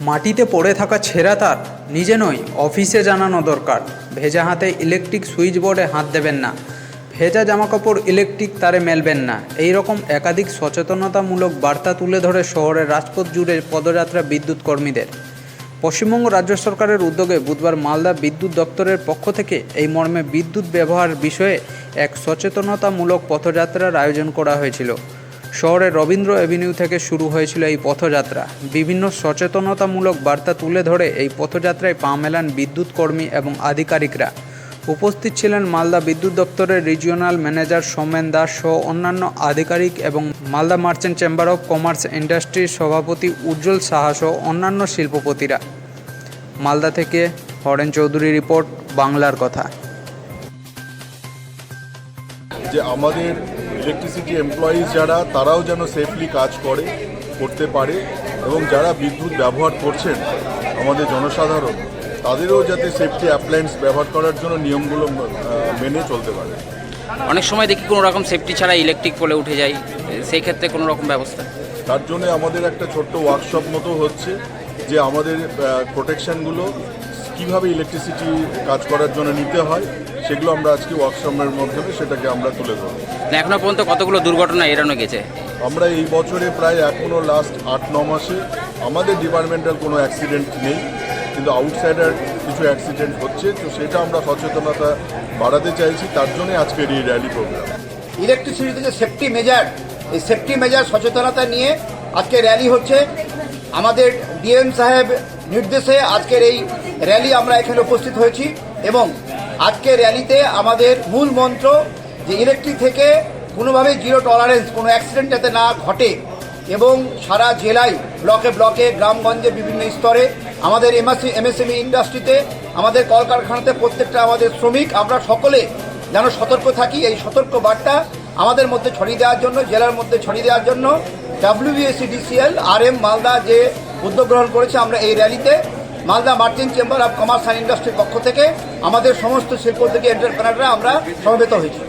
মাটিতে পড়ে থাকা ছেঁড়া তার নিজে নয়, অফিসে জানানো দরকার। ভেজা হাতে ইলেকট্রিক সুইচ বোর্ডে হাত দেবেন না। ভেজা জামাকাপড় ইলেকট্রিক তারে মেলবেন না। এই রকম একাধিক সচেতনতামূলক বার্তা তুলে ধরে শহরের রাজপথ জুড়ে পদযাত্রা বিদ্যুৎ কর্মীদের। পশ্চিমবঙ্গ রাজ্য সরকারের উদ্যোগে বুধবার মালদা বিদ্যুৎ দপ্তরের পক্ষ থেকে এই মর্মে বিদ্যুৎ ব্যবহার বিষয়ে এক সচেতনতামূলক পথযাত্রার আয়োজন করা হয়েছিল। শহরের রবীন্দ্র অ্যাভিনিউ থেকে শুরু হয়েছিল এই পথযাত্রা। বিভিন্ন সচেতনতামূলক বার্তা তুলে ধরে এই পথযাত্রায় পা মেলান বিদ্যুৎ কর্মী এবং আধিকারিকরা। উপস্থিত ছিলেন মালদা বিদ্যুৎ দপ্তরের রিজিওনাল ম্যানেজার সোমেন দাস সহ অন্যান্য আধিকারিক এবং Malda merchant chamber of commerce ইন্ডাস্ট্রির সভাপতি উজ্জ্বল সাহা সহ অন্যান্য শিল্পপতিরা। মালদা থেকে হরেন চৌধুরী রিপোর্ট, বাংলার কথা। যে আমাদের ইলেকট্রিসিটি এমপ্লয়িজ যারা তারাও যেন সেফলি কাজ করে করতে পারে এবং যারা বিদ্যুৎ ব্যবহার করছেন আমাদের জনসাধারণ তাদেরও যাতে সেফটি অ্যাপ্লায়েন্স ব্যবহার করার জন্য নিয়মগুলো মেনে চলতে পারে। অনেক সময় দেখি কোনো রকম সেফটি ছাড়া ইলেকট্রিক পোলে উঠে যায় সেই ক্ষেত্রে কোনো রকম ব্যবস্থা? তার জন্য আমাদের একটা ছোট্ট ওয়ার্কশপ মতো হচ্ছে যে আমাদের প্রোটেকশনগুলো কীভাবে ইলেকট্রিসিটি কাজ করার জন্য নিতে হয় সেগুলো আমরা আজকে ওয়ার্কশপের মাধ্যমে সেটাকে আমরা তুলে ধরব। না এখনও পর্যন্ত কতগুলো দুর্ঘটনা এড়ানো গেছে? আমরা এই বছরে প্রায় এখনও লাস্ট আট ন মাসে আমাদের ডিপার্টমেন্টাল কোনো অ্যাক্সিডেন্ট নেই কিন্তু আউটসাইডার কিছু অ্যাক্সিডেন্ট হচ্ছে তো সেটা আমরা সচেতনতা বাড়াতে চাইছি তার জন্য আজকের এই র্যালি প্রোগ্রাম ইলেকট্রিসিটিতে যে সেফটি মেজার এই সেফটি মেজার সচেতনতা নিয়ে আজকে র্যালি হচ্ছে। আমাদের ডিএম সাহেব নির্দেশে আজকের এই র্যালি আমরা এখানে উপস্থিত হয়েছি এবং আজকের র্যালিতে আমাদের মূল মন্ত্র যে ইলেকট্রিক থেকে কোনোভাবেই জিরো টলারেন্স, কোনো অ্যাক্সিডেন্ট যাতে না ঘটে এবং সারা জেলায় ব্লকে ব্লকে, গ্রামগঞ্জে বিভিন্ন স্তরে, আমাদের এমএসসি এমএসএমই ইন্ডাস্ট্রিতে, আমাদের কলকারখানাতে প্রত্যেকটা আমাদের শ্রমিক, আমরা সকলে যেন সতর্ক থাকি। এই সতর্ক বার্তা আমাদের মধ্যে ছড়িয়ে দেওয়ার জন্য, জেলার মধ্যে ছড়িয়ে দেওয়ার জন্য WBSC DCL R M Malda যে উদ্যোগ গ্রহণ করেছে আমরা এই র্যালিতে Malda merchant chamber of commerce and ইন্ডাস্ট্রির পক্ষ থেকে আমাদের সমস্ত শিল্প থেকে এন্টারপ্রেনাররা আমরা সমবেত হয়েছি।